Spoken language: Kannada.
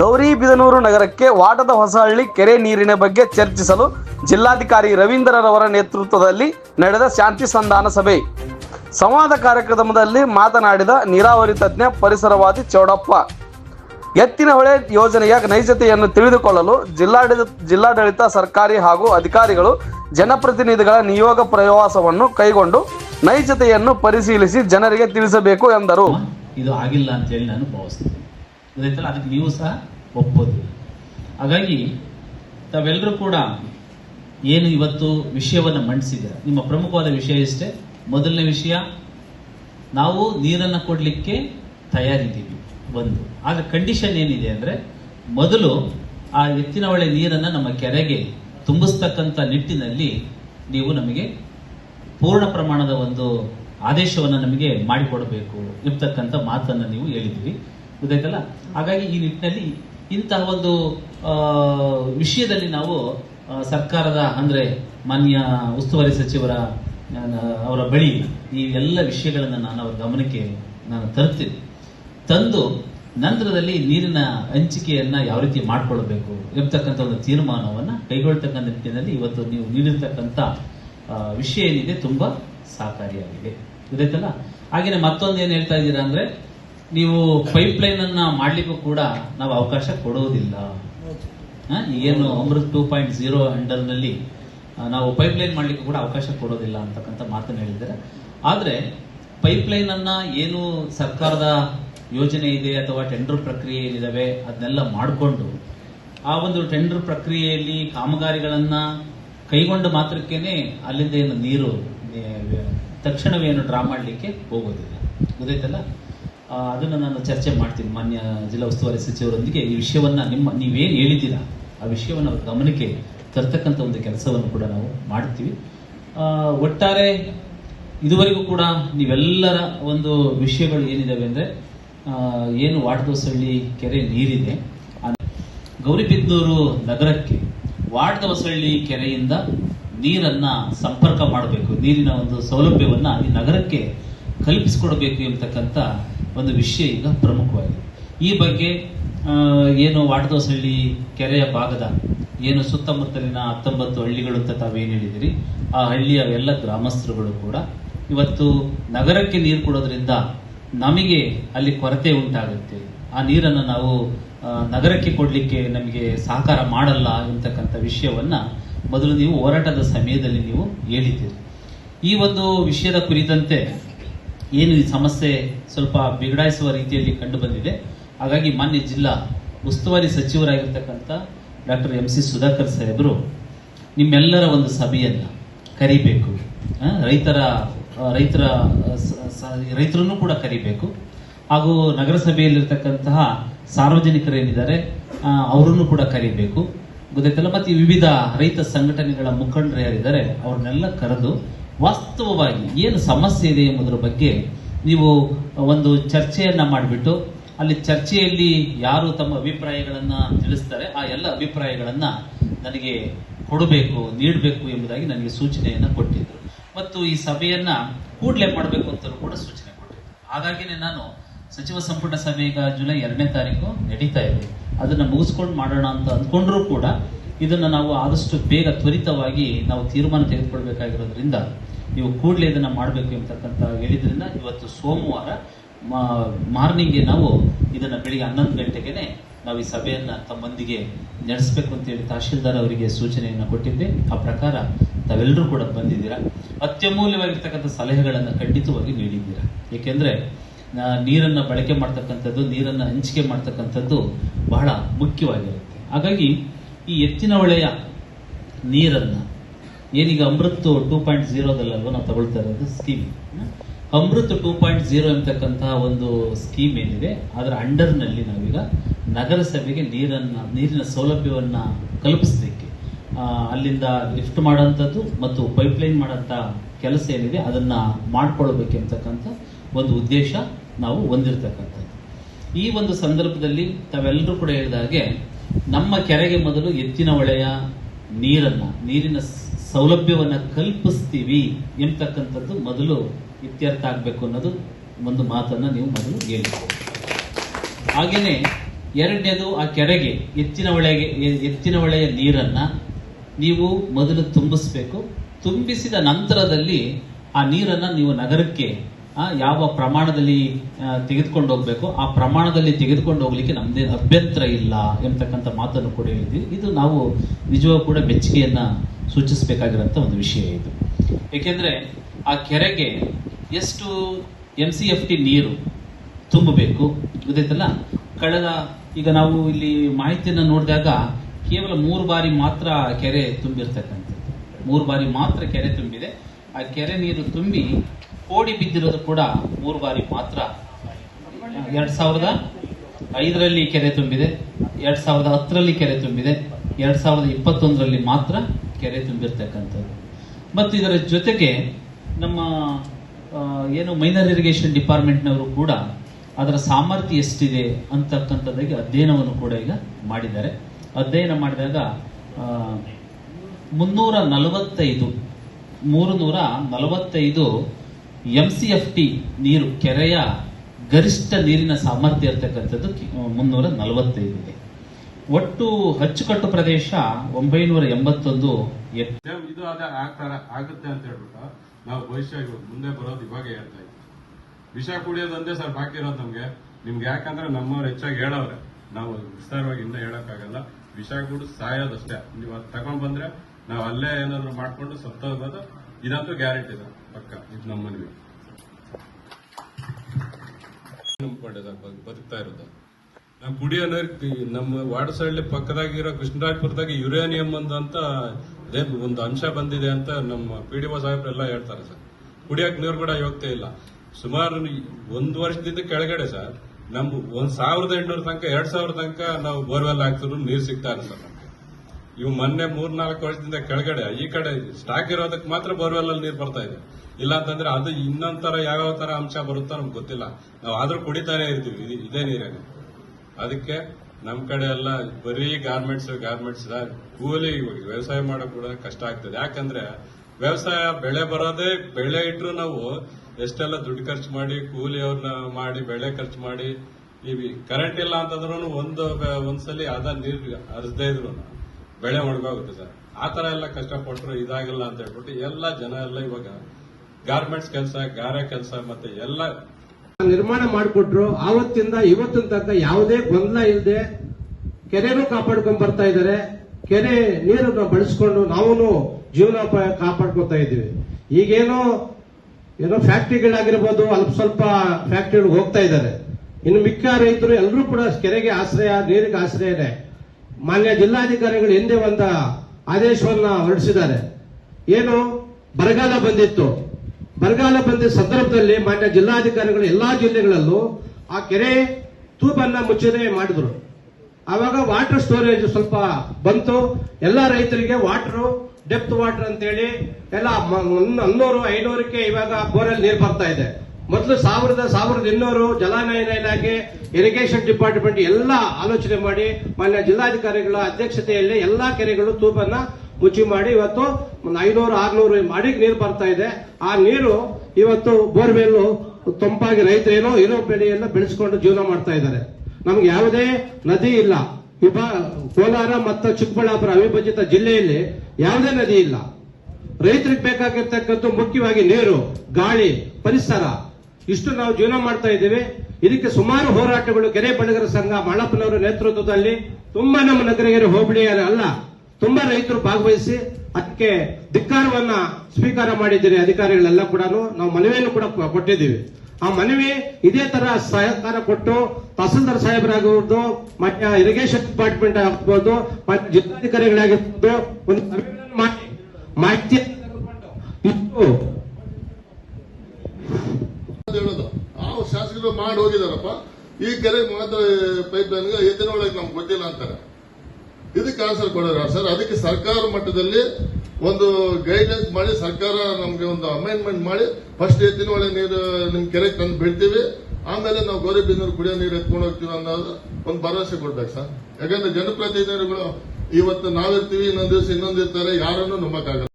ಗೌರಿಬಿದನೂರು ನಗರಕ್ಕೆ ವಾಟದ ಹೊಸಹಳ್ಳಿ ಕೆರೆ ನೀರಿನ ಬಗ್ಗೆ ಚರ್ಚಿಸಲು ಜಿಲ್ಲಾಧಿಕಾರಿ ರವೀಂದ್ರರವರ ನೇತೃತ್ವದಲ್ಲಿ ನಡೆದ ಶಾಂತಿ ಸಂಧಾನ ಸಭೆ. ಸಂವಾದ ಕಾರ್ಯಕ್ರಮದಲ್ಲಿ ಮಾತನಾಡಿದ ನೀರಾವರಿ ತಜ್ಞ ಪರಿಸರವಾದಿ ಚೌಡಪ್ಪ ಎತ್ತಿನಹೊಳೆ ಯೋಜನೆಯ ನೈಜತೆಯನ್ನು ತಿಳಿದುಕೊಳ್ಳಲು ಜಿಲ್ಲಾಡಳಿತ ಜಿಲ್ಲಾಡಳಿತ ಸರ್ಕಾರಿ ಹಾಗೂ ಅಧಿಕಾರಿಗಳು ಜನಪ್ರತಿನಿಧಿಗಳ ನಿಯೋಗ ಪ್ರವಾಸವನ್ನು ಕೈಗೊಂಡು ನೈಜತೆಯನ್ನು ಪರಿಶೀಲಿಸಿ ಜನರಿಗೆ ತಿಳಿಸಬೇಕು ಎಂದರು. ಇದು ಆಗಿಲ್ಲ ನಾನು ಭಾವಿಸ್ತೇನೆ. ಗೊತ್ತಾಯ್ತಲ್ಲ ಅದಕ್ಕೆ ನೀವು ಸಹ ಒಪ್ಪೋದಿಲ್ಲ ಹಾಗಾಗಿ ತಾವೆಲ್ಲರೂ ಕೂಡ ಏನು ಇವತ್ತು ವಿಷಯವನ್ನು ಮಂಡಿಸಿದ್ದೀರ? ನಿಮ್ಮ ಪ್ರಮುಖವಾದ ವಿಷಯ ಇಷ್ಟೇ. ಮೊದಲನೇ ವಿಷಯ, ನಾವು ನೀರನ್ನು ಕೊಡಲಿಕ್ಕೆ ತಯಾರಿದ್ದೀವಿ ಒಂದು ಆದರೆ ಕಂಡೀಷನ್ ಏನಿದೆ ಅಂದರೆ, ಮೊದಲು ಆ ಎತ್ತಿನ ಹೊಳೆ ನೀರನ್ನು ನಮ್ಮ ಕೆರೆಗೆ ತುಂಬಿಸ್ತಕ್ಕಂಥ ನಿಟ್ಟಿನಲ್ಲಿ ನೀವು ನಮಗೆ ಪೂರ್ಣ ಪ್ರಮಾಣದ ಒಂದು ಆದೇಶವನ್ನು ನಮಗೆ ಮಾಡಿಕೊಡಬೇಕು ಇರ್ತಕ್ಕಂಥ ಮಾತನ್ನು ನೀವು ಹೇಳಿದ್ರಿ ಗೊತ್ತಾಯ್ತಲ್ಲ? ಹಾಗಾಗಿ ಈ ನಿಟ್ಟಿನಲ್ಲಿ ಇಂತಹ ಒಂದು ವಿಷಯದಲ್ಲಿ ನಾವು ಸರ್ಕಾರದ, ಅಂದ್ರೆ ಮಾನ್ಯ ಉಸ್ತುವಾರಿ ಸಚಿವರ ಅವರ ಬಳಿ ಈ ಎಲ್ಲ ವಿಷಯಗಳನ್ನು ನಾನು ಅವರ ಗಮನಕ್ಕೆ ನಾನು ತರ್ತೀನಿ ತಂದು ನಂತರದಲ್ಲಿ ನೀರಿನ ಹಂಚಿಕೆಯನ್ನ ಯಾವ ರೀತಿ ಮಾಡಿಕೊಳ್ಬೇಕು ಎಂಬತಕ್ಕಂಥ ಒಂದು ತೀರ್ಮಾನವನ್ನ ಕೈಗೊಳ್ತಕ್ಕಂಥ ನಿಟ್ಟಿನಲ್ಲಿ ಇವತ್ತು ನೀವು ನೀಡಿರ್ತಕ್ಕಂಥ ವಿಷಯ ಏನಿದೆ, ತುಂಬಾ ಸಹಕಾರಿಯಾಗಿದೆ. ಗೊತ್ತಾಯ್ತಲ್ಲ? ಹಾಗೇನೆ ಮತ್ತೊಂದು ಏನ್ ಹೇಳ್ತಾ ಇದ್ದೀರಾ ಅಂದ್ರೆ ನೀವು ಪೈಪ್ ಲೈನ್ ಅನ್ನ ಮಾಡ್ಲಿಕ್ಕೂ ಕೂಡ ನಾವು ಅವಕಾಶ ಕೊಡುವುದಿಲ್ಲ ಏನು ಅಮೃತ್ ಟೂ ಪಾಯಿಂಟ್ ಜೀರೋ ಅಂಡರ್ನಲ್ಲಿ ನಾವು ಪೈಪ್ ಲೈನ್ ಮಾಡ್ಲಿಕ್ಕೆ ಕೂಡ ಅವಕಾಶ ಕೊಡೋದಿಲ್ಲ ಅಂತಕ್ಕಂಥ ಮಾತನ್ನು ಹೇಳಿದ್ದಾರೆ. ಆದ್ರೆ ಪೈಪ್ ಲೈನ್ ಅನ್ನ ಏನು ಸರ್ಕಾರದ ಯೋಜನೆ ಇದೆ ಅಥವಾ ಟೆಂಡರ್ ಪ್ರಕ್ರಿಯೆ ಏನಿದಾವೆ ಅದನ್ನೆಲ್ಲ ಮಾಡಿಕೊಂಡು ಆ ಒಂದು ಟೆಂಡರ್ ಪ್ರಕ್ರಿಯೆಯಲ್ಲಿ ಕಾಮಗಾರಿಗಳನ್ನ ಕೈಗೊಂಡ ಮಾತ್ರಕ್ಕೇನೆ ಅಲ್ಲಿಂದ ಏನು ನೀರು ತಕ್ಷಣವೇನು ಡ್ರಾ ಮಾಡಲಿಕ್ಕೆ ಹೋಗೋದಿಲ್ಲ. ಗೊತ್ತಾಯ್ತಲ್ಲ? ಅದನ್ನ ನಾನು ಚರ್ಚೆ ಮಾಡ್ತೀನಿ ಮಾನ್ಯ ಜಿಲ್ಲಾ ಉಸ್ತುವಾರಿ ಸಚಿವರೊಂದಿಗೆ. ಈ ವಿಷಯವನ್ನ ನಿಮ್ಮ, ನೀವೇನು ಹೇಳಿದ್ದೀರಾ, ಆ ವಿಷಯವನ್ನು ಅವ್ರ ಗಮನಕ್ಕೆ ತರ್ತಕ್ಕಂಥ ಒಂದು ಕೆಲಸವನ್ನು ಕೂಡ ನಾವು ಮಾಡ್ತೀವಿ. ಒಟ್ಟಾರೆ ಇದುವರೆಗೂ ಕೂಡ ನೀವೆಲ್ಲರ ಒಂದು ವಿಷಯಗಳು ಏನಿದ್ದಾವೆ ಅಂದರೆ ಏನು ವಾಟದೋಸಳ್ಳಿ ಕೆರೆ ನೀರಿದೆ. ಗೌರಿಬಿದ್ನೂರು ನಗರಕ್ಕೆ ವಾಟದವಸಳ್ಳಿ ಕೆರೆಯಿಂದ ನೀರನ್ನ ಸಂಪರ್ಕ ಮಾಡಬೇಕು, ನೀರಿನ ಒಂದು ಸೌಲಭ್ಯವನ್ನ ಈ ನಗರಕ್ಕೆ ಕಲ್ಪಿಸಿಕೊಡಬೇಕು ಎಂಬತಕ್ಕಂಥ ಒಂದು ವಿಷಯ ಈಗ ಪ್ರಮುಖವಾಗಿದೆ. ಈ ಬಗ್ಗೆ ಏನು ಹಳ್ಳಿ ಕೆರೆಯ ಭಾಗದ ಏನು ಸುತ್ತಮುತ್ತಲಿನ ಹತ್ತೊಂಬತ್ತು ಹಳ್ಳಿಗಳು ಅಂತ ತಾವೇನು ಹೇಳಿದಿರಿ, ಆ ಹಳ್ಳಿಯ ಎಲ್ಲ ಗ್ರಾಮಸ್ಥರುಗಳು ಕೂಡ ಇವತ್ತು ನಗರಕ್ಕೆ ನೀರು ಕೊಡೋದ್ರಿಂದ ನಮಗೆ ಅಲ್ಲಿ ಕೊರತೆ ಉಂಟಾಗುತ್ತೆ. ಆ ನೀರನ್ನು ನಾವು ನಗರಕ್ಕೆ ಕೊಡಲಿಕ್ಕೆ ನಮಗೆ ಸಹಕಾರ ಮಾಡಲ್ಲ ಎಂತಕ್ಕಂಥ ವಿಷಯವನ್ನ ಮೊದಲು ನೀವು ಹೋರಾಟದ ಸಮಯದಲ್ಲಿ ನೀವು ಹೇಳಿದ್ದೀರಿ. ಈ ಒಂದು ವಿಷಯದ ಕುರಿತಂತೆ ಏನು ಈ ಸಮಸ್ಯೆ ಸ್ವಲ್ಪ ಬಿಗಡಾಯಿಸುವ ರೀತಿಯಲ್ಲಿ ಕಂಡು ಬಂದಿದೆ ಹಾಗಾಗಿ ಮಾನ್ಯ ಜಿಲ್ಲಾ ಉಸ್ತುವಾರಿ ಸಚಿವರಾಗಿರ್ತಕ್ಕಂಥ ಡಾಕ್ಟರ್ ಎಂ ಸಿ ಸುಧಾಕರ್ ಸಾಹೇಬರು, ನಿಮ್ಮೆಲ್ಲರ ಒಂದು ಸಭೆಯನ್ನು ಕರಿಬೇಕು. ರೈತರ ರೈತರ ರೈತರನ್ನು ಕೂಡ ಕರಿಬೇಕು. ಹಾಗೂ ನಗರಸಭೆಯಲ್ಲಿರ್ತಕ್ಕಂತಹ ಸಾರ್ವಜನಿಕರೇನಿದ್ದಾರೆ ಅವರನ್ನು ಕೂಡ ಕರಿಬೇಕು. ಗೊತ್ತಾಯ್ತಲ್ಲ, ಮತ್ತೆ ವಿವಿಧ ರೈತ ಸಂಘಟನೆಗಳ ಮುಖಂಡರು ಯಾರಿದ್ದಾರೆ, ಅವ್ರನ್ನೆಲ್ಲ ಕರೆದು ವಾಸ್ತವವಾಗಿ ಏನು ಸಮಸ್ಯೆ ಇದೆ ಎಂಬುದರ ಬಗ್ಗೆ ನೀವು ಒಂದು ಚರ್ಚೆಯನ್ನ ಮಾಡಿಬಿಟ್ಟು ಅಲ್ಲಿ ಚರ್ಚೆಯಲ್ಲಿ ಯಾರು ತಮ್ಮ ಅಭಿಪ್ರಾಯಗಳನ್ನು ತಿಳಿಸ್ತಾರೆ, ಆ ಎಲ್ಲ ಅಭಿಪ್ರಾಯಗಳನ್ನು ನನಗೆ ಕೊಡಬೇಕು, ನೀಡಬೇಕು ಎಂಬುದಾಗಿ ನನಗೆ ಸೂಚನೆಯನ್ನ ಕೊಟ್ಟಿದ್ದರು ಮತ್ತು ಈ ಸಭೆಯನ್ನ ಕೂಡಲೇ ಮಾಡಬೇಕು ಅಂತಲೂ ಕೂಡ ಸೂಚನೆ ಕೊಟ್ಟಿದ್ದರು ಹಾಗಾಗಿನೇ ನಾನು ಸಚಿವ ಸಂಪುಟ ಸಭೆ ಈಗ ಜುಲೈ ಎರಡನೇ ತಾರೀಕು ನಡೀತಾ ಇದೆ. ಅದನ್ನ ಮುಗಿಸ್ಕೊಂಡು ಮಾಡೋಣ ಅಂತ ಅಂದ್ಕೊಂಡ್ರೂ ಕೂಡ ಇದನ್ನ ನಾವು ಆದಷ್ಟು ಬೇಗ ತ್ವರಿತವಾಗಿ ನಾವು ತೀರ್ಮಾನ ತೆಗೆದುಕೊಳ್ಬೇಕಾಗಿರೋದ್ರಿಂದ ನೀವು ಕೂಡಲೇ ಇದನ್ನ ಮಾಡಬೇಕು ಅಂತಕ್ಕಂಥ ಹೇಳಿದ್ರಿಂದ ಇವತ್ತು ಸೋಮವಾರ ಮಾರ್ನಿಂಗ್ಗೆ ನಾವು ಇದನ್ನ ಬೆಳಿಗ್ಗೆ ಹನ್ನೊಂದು ಗಂಟೆಗೆನೆ ನಾವು ಈ ಸಭೆಯನ್ನು ತಮ್ಮೊಂದಿಗೆ ನಡೆಸಬೇಕು ಅಂತೇಳಿ ತಹಶೀಲ್ದಾರ್ ಅವರಿಗೆ ಸೂಚನೆಯನ್ನು ಕೊಟ್ಟಿದ್ದೆ. ಆ ಪ್ರಕಾರ ತಾವೆಲ್ಲರೂ ಕೂಡ ಬಂದಿದ್ದೀರಾ? ಅತ್ಯಮೂಲ್ಯವಾಗಿರ್ತಕ್ಕಂಥ ಸಲಹೆಗಳನ್ನು ಖಂಡಿತವಾಗಿ ನೀಡಿದ್ದೀರಾ? ಏಕೆಂದರೆ ನೀರನ್ನ ಬಳಕೆ ಮಾಡ್ತಕ್ಕಂಥದ್ದು, ನೀರನ್ನ ಹಂಚಿಕೆ ಮಾಡ್ತಕ್ಕಂಥದ್ದು ಬಹಳ ಮುಖ್ಯವಾಗಿರುತ್ತೆ. ಹಾಗಾಗಿ ಈ ಎತ್ತಿನ ಹೊಳೆಯ ನೀರನ್ನು, ಏನೀಗ ಅಮೃತ್ ಟೂ ಪಾಯಿಂಟ್ ಜೀರೋದಲ್ಲಲ್ವ ನಾವು ತಗೊಳ್ತಾ ಇರೋದು scheme Amrut two point zero ಎಂಬತಕ್ಕಂತಹ ಒಂದು ಸ್ಕೀಮ್ ಏನಿದೆ, ಅದರ ಅಂಡರ್ನಲ್ಲಿ ನಾವೀಗ ನಗರಸಭೆಗೆ ನೀರನ್ನು, ನೀರಿನ ಸೌಲಭ್ಯವನ್ನು ಕಲ್ಪಿಸಲಿಕ್ಕೆ ಅಲ್ಲಿಂದ ಲಿಫ್ಟ್ ಮಾಡೋಂಥದ್ದು ಮತ್ತು ಪೈಪ್ಲೈನ್ ಮಾಡೋಂಥ ಕೆಲಸ ಏನಿದೆ, ಅದನ್ನು ಮಾಡ್ಕೊಳ್ಬೇಕು ಎಂಬತಕ್ಕಂಥ ಒಂದು ಉದ್ದೇಶ ನಾವು ಹೊಂದಿರತಕ್ಕಂಥದ್ದು. ಈ ಒಂದು ಸಂದರ್ಭದಲ್ಲಿ ತಾವೆಲ್ಲರೂ ಕೂಡ ಹೇಳಿದ ಹಾಗೆ ನಮ್ಮ ಕೆರೆಗೆ ಮೊದಲು ಎತ್ತಿನ ಹೊಳೆಯ ನೀರನ್ನು, ನೀರಿನ ಸೌಲಭ್ಯವನ್ನು ಕಲ್ಪಿಸ್ತೀವಿ ಎಂತಕ್ಕಂಥದ್ದು ಮೊದಲು ಇತ್ಯರ್ಥ ಆಗಬೇಕು ಅನ್ನೋದು ಒಂದು ಮಾತನ್ನು ನೀವು ಮೊದಲು ಹೇಳಿದ್ರು ಹಾಗೆಯೇ ಎರಡನೇದು ಆ ಕೆರೆಗೆ ಎತ್ತಿನ ಹೊಳೆಗೆ ಎ- ಎತ್ತಿನ ಹೊಳೆಯ ನೀರನ್ನು ನೀವು ಮೊದಲು ತುಂಬಿಸ್ಬೇಕು. ತುಂಬಿಸಿದ ನಂತರದಲ್ಲಿ ಆ ನೀರನ್ನು ನೀವು ನಗರಕ್ಕೆ ಯಾವ ಪ್ರಮಾಣದಲ್ಲಿ ತೆಗೆದುಕೊಂಡು ಹೋಗ್ಬೇಕು, ಆ ಪ್ರಮಾಣದಲ್ಲಿ ತೆಗೆದುಕೊಂಡು ಹೋಗ್ಲಿಕ್ಕೆ ನಮ್ದೇ ಅಭ್ಯಂತರ ಇಲ್ಲ ಎಂಬತಕ್ಕಂಥ ಮಾತನ್ನು ಕೂಡ ಹೇಳಿದ್ವಿ. ಇದು ನಾವು ನಿಜವಾಗ ಕೂಡ ಮೆಚ್ಚುಗೆಯನ್ನ ಸೂಚಿಸಬೇಕಾಗಿರೋಂಥ ಒಂದು ವಿಷಯ ಇದು. ಏಕೆಂದ್ರೆ ಆ ಕೆರೆಗೆ ಎಷ್ಟು ಎಂ ಸಿ ಎಫ್ ಟಿ ನೀರು ತುಂಬಬೇಕು, ಗೊತ್ತಾಯ್ತಲ್ಲ? ಕಳೆದ, ಈಗ ನಾವು ಇಲ್ಲಿ ಮಾಹಿತಿಯನ್ನು ನೋಡಿದಾಗ ಕೇವಲ ಮೂರು ಬಾರಿ ಮಾತ್ರ ಕೆರೆ ತುಂಬಿರ್ತಕ್ಕಂಥದ್ದು. ಮೂರು ಬಾರಿ ಮಾತ್ರ ಕೆರೆ ತುಂಬಿದೆ. ಆ ಕೆರೆ ನೀರು ತುಂಬಿ ಕೋಡಿ ಬಿದ್ದಿರೋದು ಕೂಡ ಮೂರು ಬಾರಿ ಮಾತ್ರ. ಎರಡ್ ಸಾವಿರದ ಐದರಲ್ಲಿ ಕೆರೆ ತುಂಬಿದೆ, ಎರಡ್ ಸಾವಿರದ ಹತ್ತರಲ್ಲಿ ಕೆರೆ ತುಂಬಿದೆ, ಎರಡ್ ಸಾವಿರದ ಇಪ್ಪತ್ತೊಂದರಲ್ಲಿ ಮಾತ್ರ ಕೆರೆ ತುಂಬಿರ್ತಕ್ಕಂಥದ್ದು. ಮತ್ತು ಇದರ ಜೊತೆಗೆ ನಮ್ಮ ಏನು ಮೈನರ್ ಇರಿಗೇಷನ್ ಡಿಪಾರ್ಟ್ಮೆಂಟ್ನವರು ಕೂಡ ಅದರ ಸಾಮರ್ಥ್ಯ ಎಷ್ಟಿದೆ ಅಂತಕ್ಕಂಥದ್ದಾಗಿ ಅಧ್ಯಯನವನ್ನು ಕೂಡ ಈಗ ಮಾಡಿದ್ದಾರೆ. ಅಧ್ಯಯನ ಮಾಡಿದಾಗ ಮುನ್ನೂರ ನಲವತ್ತೈದು ಮೂರು ನೂರ ನಲವತ್ತೈದು ಎಂ ಸಿ ಎಫ್ ಟಿ ನೀರು, ಕೆರೆಯ ಗರಿಷ್ಠ ನೀರಿನ ಸಾಮರ್ಥ್ಯ ಇರತಕ್ಕಂಥದ್ದು ಮುನ್ನೂರ ನಲವತ್ತೈದು ಇದೆ ಒಟ್ಟು ಅಚ್ಚುಕಟ್ಟು ಪ್ರದೇಶ ಒಂಬೈನೂರ ಎಂಬತ್ತೊಂದು ಇದು ಆಗುತ್ತೆ ಅಂತ ಹೇಳ್ಬಿಟ್ಟು ನಾವು ಭವಿಷ್ಯ ಮುಂದೆ ಬರೋದು ಇವಾಗ ಹೇಳ್ತಾ ಇದ್ದೀವಿ ವಿಷ ಕುಡಿಯೋದಂದೇ ಸರ್, ಬಾಕಿ ಇರೋದು ನಮಗೆ. ನಿಮ್ಗೆ ಯಾಕಂದ್ರೆ ನಮ್ಮವ್ರು ಹೆಚ್ಚಾಗಿ ಹೇಳವ್ರೆ. ನಾವು ವಿಸ್ತಾರವಾಗಿ ಇನ್ನ ಹೇಳಕ್ಕಾಗಲ್ಲ. ವಿಷ ಕುಡಿದು ಸಾಯೋದಷ್ಟೇ. ನೀವು ಅದು ತಗೊಂಡ್ ಬಂದ್ರೆ ನಾವು ಅಲ್ಲೇ ಏನಾದ್ರು ಮಾಡ್ಕೊಂಡು ಸತ್ತೋಗೋದು, ಇದಂತೂ ಗ್ಯಾರಂಟಿ ಇದೆ, ಪಕ್ಕ, ಇದು ನಮ್ಮ ಮನವಿ ಬದುಕ್ತಾ ಇರೋದು. ನಾವು ಕುಡಿಯೋ ನೀರು ನಮ್ಮ ವಾಡಸಹಳ್ಳಿ ಪಕ್ಕದಾಗಿರೋ ಕೃಷ್ಣರಾಜಪುರದಾಗ ಯುರೇನಿಯಂ ಅಂತ ಒಂದು ಅಂಶ ಬಂದಿದೆ ಅಂತ ನಮ್ಮ ಪಿ ಡಿ ಒ ಸಾಹೇಬ್ರೆಲ್ಲ ಹೇಳ್ತಾರೆ ಸರ್. ಕುಡಿಯೋಕೆ ನೀರು ಕೂಡ ಯೋಗ್ಯತೆ ಇಲ್ಲ. ಸುಮಾರು ಒಂದು ವರ್ಷದಿಂದ ಕೆಳಗಡೆ ಸರ್ ನಮ್ಮ ಒಂದು ಸಾವಿರದ ಎಂಟುನೂರ ತನಕ, ಎರಡು ಸಾವಿರ ತನಕ ನಾವು ಬೋರ್ವೆಲ್ ಹಾಕ್ಸಿದ್ರು ನೀರು ಸಿಗ್ತಾ ಇಲ್ಲ ಸರ್. ಇವು ಮೊನ್ನೆ ಮೂರ್ನಾಲ್ಕು ವರ್ಷದಿಂದ ಕೆಳಗಡೆ, ಈ ಕಡೆ ಸ್ಟಾಕ್ ಇರೋದಕ್ಕೆ ಮಾತ್ರ ಬೋರ್ವೆಲ್ ಅಲ್ಲಿ ನೀರು ಬರ್ತಾ ಇದೆ. ಇಲ್ಲ ಅಂತಂದ್ರೆ ಅದು ಇನ್ನೊಂದ್ ತರ ಯಾವ್ಯಾವ ತರ ಅಂಶ ಬರುತ್ತೋ ನಮ್ಗೆ ಗೊತ್ತಿಲ್ಲ. ನಾವು ಆದ್ರೂ ಕುಡಿತಾನೆ ಇರ್ತೀವಿ ಇದು- ನೀರೇನೆ ಅದಕ್ಕೆ ನಮ್ ಕಡೆ ಎಲ್ಲ ಬರೀ ಗಾರ್ಮೆಂಟ್ಸ್ ಗಾರ್ಮೆಂಟ್ಸ್ ಕೂಲಿ ವ್ಯವಸಾಯ ಮಾಡೋ ಕೂಡ ಕಷ್ಟ ಆಗ್ತದೆ. ಯಾಕಂದ್ರೆ ವ್ಯವಸಾಯ ಬೆಳೆ ಬರೋದೇ, ಬೆಳೆ ಇಟ್ಟರು ನಾವು ಎಷ್ಟೆಲ್ಲ ದುಡ್ಡು ಖರ್ಚು ಮಾಡಿ ಕೂಲಿ ಅವ್ರನ್ನ ಮಾಡಿ, ಬೆಳೆ ಖರ್ಚು ಮಾಡಿ, ಈ ಕರೆಂಟ್ ಇಲ್ಲ ಅಂತಂದ್ರೂ ಒಂದು, ಒಂದ್ಸಲಿ ಅದ ನೀರು ಹರಿಸದೇ ಇದ್ರು. ಬೆಳೆ ಒಣಗೋಗುತ್ತೆ ಸರ್. ಆ ತರ ಎಲ್ಲ ಕಷ್ಟಪಟ್ಟರು ಇದಾಗಿಲ್ಲ ಅಂತ ಹೇಳ್ಬಿಟ್ಟು ಎಲ್ಲ ಜನ ಎಲ್ಲ ಇವಾಗ ಗಾರ್ಮೆಂಟ್ಸ್ ಕೆಲಸ, ಗಾರೆ ಕೆಲಸ ಮತ್ತೆ ಎಲ್ಲ ನಿರ್ಮಾಣ ಮಾಡಿಕೊಟ್ರು, ಆವತ್ತಿಂದ ಇವತ್ತಿನ ತನಕ ಯಾವುದೇ ಗೊಂದಲ ಇಲ್ಲದೆ ಕೆರೆನೂ ಕಾಪಾಡ್ಕೊಂಡ್ ಬರ್ತಾ ಇದ್ದಾರೆ ಕೆರೆ ನೀರನ್ನು ಬಳಸ್ಕೊಂಡು ನಾವು ಜೀವನೋಪಾಯ ಕಾಪಾಡ್ಕೊತಾ ಇದ್ದೀವಿ. ಈಗೇನೋ ಏನೋ ಫ್ಯಾಕ್ಟ್ರಿಗಳಾಗಿರ್ಬೋದು, ಅಲ್ಪ ಸ್ವಲ್ಪ ಫ್ಯಾಕ್ಟ್ರಿಗಳು ಹೋಗ್ತಾ ಇದ್ದಾರೆ ಇನ್ನು ಮಿಕ್ಕ ರೈತರು ಎಲ್ಲರೂ ಕೂಡ ಕೆರೆಗೆ ಆಶ್ರಯ, ನೀರಿಗೆ ಆಶ್ರಯ ಇದೆ ಮಾನ್ಯ ಜಿಲ್ಲಾಧಿಕಾರಿಗಳು ಹಿಂದೆ ಒಂದು ಆದೇಶವನ್ನ ಹೊರಡಿಸಿದ್ದಾರೆ. ಏನು? ಬರಗಾಲ ಬಂದಿತ್ತು. ಬರಗಾಲ ಬಂದ ಸಂದರ್ಭದಲ್ಲಿ ಮಾನ್ಯ ಜಿಲ್ಲಾಧಿಕಾರಿಗಳು ಎಲ್ಲಾ ಜಿಲ್ಲೆಗಳಲ್ಲೂ ಆ ಕೆರೆ ತೂಬನ್ನ ಮುಚ್ಚದೆ ಮಾಡಿದ್ರು. ಆವಾಗ ವಾಟರ್ ಸ್ಟೋರೇಜ್ ಸ್ವಲ್ಪ ಬಂತು. ಎಲ್ಲ ರೈತರಿಗೆ ವಾಟರ್ ಡೆಪ್ತ್ ವಾಟರ್ ಅಂತೇಳಿ ಎಲ್ಲ ಹನ್ನೂರು, ಐನೂರಕ್ಕೆ ಇವಾಗ ಬೋರಲ್ಲಿ ನೀರು ಬರ್ತಾ ಇದೆ. ಮೊದಲು ಸಾವಿರದ ಸಾವಿರದ ಇನ್ನೂರು ಜಲಾನಯನ ಇಲಾಖೆ ಇರಿಗೇಷನ್ ಡಿಪಾರ್ಟ್ಮೆಂಟ್ ಎಲ್ಲ ಆಲೋಚನೆ ಮಾಡಿ, ಮಾನ್ಯ ಜಿಲ್ಲಾಧಿಕಾರಿಗಳ ಅಧ್ಯಕ್ಷತೆಯಲ್ಲಿ ಎಲ್ಲಾ ಕೆರೆಗಳು ತೂಪನ್ನ ಮುಚ್ಚಿ ಮಾಡಿ, ಇವತ್ತು ಒಂದು ಐನೂರು, ಆರ್ನೂರು ಮಾಡಿಗೆ ನೀರು ಬರ್ತಾ ಇದೆ. ಆ ನೀರು ಇವತ್ತು ಬೋರ್ವೆಲ್ ತಂಪಾಗಿ ರೈತರೇನೋ ಏನೋ ಬೆಳೆಯನ್ನು ಬೆಳೆಸ್ಕೊಂಡು ಜೀವನ ಮಾಡ್ತಾ ಇದ್ದಾರೆ. ನಮ್ಗೆ ಯಾವುದೇ ನದಿ ಇಲ್ಲ. ವಿಭಾ, ಕೋಲಾರ ಮತ್ತು ಚಿಕ್ಕಬಳ್ಳಾಪುರ ಅವಿಭಜಿತ ಜಿಲ್ಲೆಯಲ್ಲಿ ಯಾವುದೇ ನದಿ ಇಲ್ಲ. ರೈತರಿಗೆ ಬೇಕಾಗಿರ್ತಕ್ಕಂಥ ಮುಖ್ಯವಾಗಿ ನೀರು, ಗಾಳಿ, ಪರಿಸರ ಇಷ್ಟು ನಾವು ಜೀವನ ಮಾಡ್ತಾ ಇದ್ದೇವೆ. ಇದಕ್ಕೆ ಸುಮಾರು ಹೋರಾಟಗಳು ಕೆರೆ ಬೆಳೆಗರ ಸಂಘ, ಮಾಳಪ್ಪನವರ ನೇತೃತ್ವದಲ್ಲಿ ತುಂಬಾ ನಮ್ಮ ನಗರಗೆರೆ ಹೋಬಳಿ ಅಲ್ಲ ತುಂಬಾ ರೈತರು ಭಾಗವಹಿಸಿ ಅದಕ್ಕೆ ಧಿಕ್ಕಾರವನ್ನ ಸ್ವೀಕಾರ ಮಾಡಿದ್ದೀರಿ ಅಧಿಕಾರಿಗಳೆಲ್ಲ ಕೂಡ ನಾವು ಮನವಿಯನ್ನು ಕೂಡ ಕೊಟ್ಟಿದ್ದೀವಿ. ಆ ಮನವಿ ಇದೇ ತರ ಸಹಕಾರ ಕೊಟ್ಟು ತಹಸೀಲ್ದಾರ್ ಸಾಹೇಬರಾಗಿರ್ಬೋದು, ಮತ್ತೆ ಇರಿಗೇಷನ್ ಡಿಪಾರ್ಟ್ಮೆಂಟ್ ಆಗ್ಬೋದು, ಮತ್ತೆ ಜಿಲ್ಲಾಧಿಕಾರಿಗಳಾಗಿರ್ಬೋದು, ಒಂದು ಸಭೆಗಳನ್ನು ಮಾಡಿ ಮಾಹಿತಿ ಇಷ್ಟು ಅಂತ ಹೇಳೋದು ಆ ಮಾಡಿ ಹೋಗಿದಾರಪ್ಪ. ಈ ಕೆರೆ ಮಾತ್ರ ಪೈಪ್ ಲೈನ್ ಎತ್ತಿನ ಒಳಗೆ ನಮ್ಗೆ ಗೊತ್ತಿಲ್ಲ ಅಂತಾರೆ. ಇದಕ್ಕೆ ಆನ್ಸರ್ ಕೊಡೋರು ಸರ್, ಅದಕ್ಕೆ ಸರ್ಕಾರ ಮಟ್ಟದಲ್ಲಿ ಒಂದು ಗೈಡೆನ್ಸ್ ಮಾಡಿ, ಸರ್ಕಾರ ನಮ್ಗೆ ಒಂದು ಅಮೆಂಡ್ಮೆಂಟ್ ಮಾಡಿ ಫಸ್ಟ್ ಎತ್ತಿನ ಒಳಗೆ ನೀರು ನಿಮ್ ಕೆರೆಗೆ ತಂದು ಬಿಡ್ತೀವಿ ಆಮೇಲೆ ನಾವು ಗೌರಿಬಿದನೂರು ಕುಡಿಯೋ ನೀರು ಎತ್ಕೊಂಡು ಹೋಗ್ತೀವಿ ಅನ್ನೋದು ಒಂದು ಭರವಸೆ ಕೊಡ್ಬೇಕು ಸರ್. ಯಾಕಂದ್ರೆ ಜನಪ್ರತಿನಿಧಿಗಳು ಇವತ್ತು ನಾವಿರ್ತೀವಿ, ಇನ್ನೊಂದ್ ದಿವಸ ಇನ್ನೊಂದು ಇರ್ತಾರೆ, ಯಾರನ್ನು ನಂಬಕ್ಕಾಗಲ್ಲ.